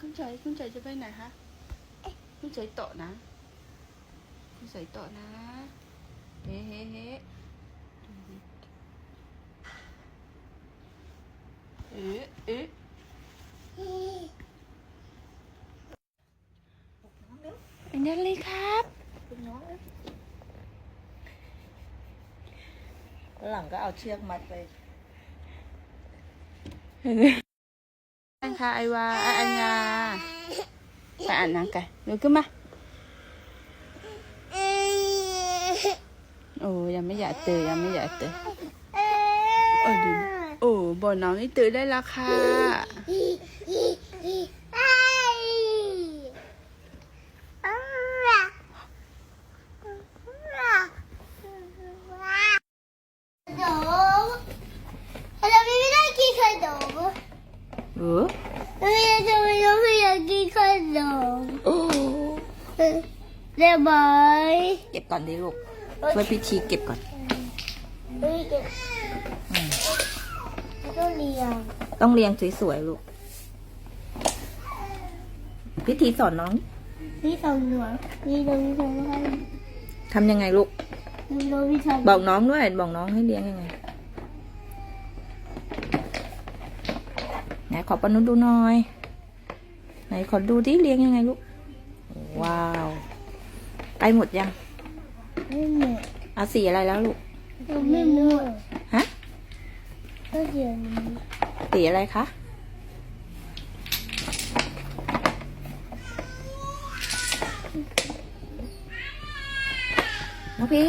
คุณใจคุณใจจะไปไหนฮะคุณใจโตะนะคุณใจโตะนะเฮ้เฮ้เฮ้เอ๊ะเอ๊ะเป็นยังไงครับหลังก็เอาเชือกมัดไปังค่ะไอวาไออัญญาไปอ่านหนังกันเดี๋ยวขึ้นมา โอ้ยังไม่อยากตื่นยังไม่อยากตื่นโอ้ดูโอ้บ่อน้องนี่ตื่นได้แล้วค่ะ เออโอ้ได้ไหมเก็บก่อนดิลูกช่วยพิธีเก็บก่อนเฮ้ยเก็บต้องเรียงต้องเรียงสวยๆลูกพิธีสอนน้องพี่ทำหนวดพี่ทำพี่ทำให้ทำยังไงลูกพี่ทำพี่ทำบอกน้องด้วย บอกน้องให้เลี้ยงยังไง ไหนขอปนุษดูหน่อย ไหนขอดูที่เลี้ยงยังไงลูก ว้าวใกล้หมดยังไม่หมดเอาสีอะไรแล้วลูกไม่หมดฮะก็เดี๋ยวนี้สีอะไรคะน้องพี่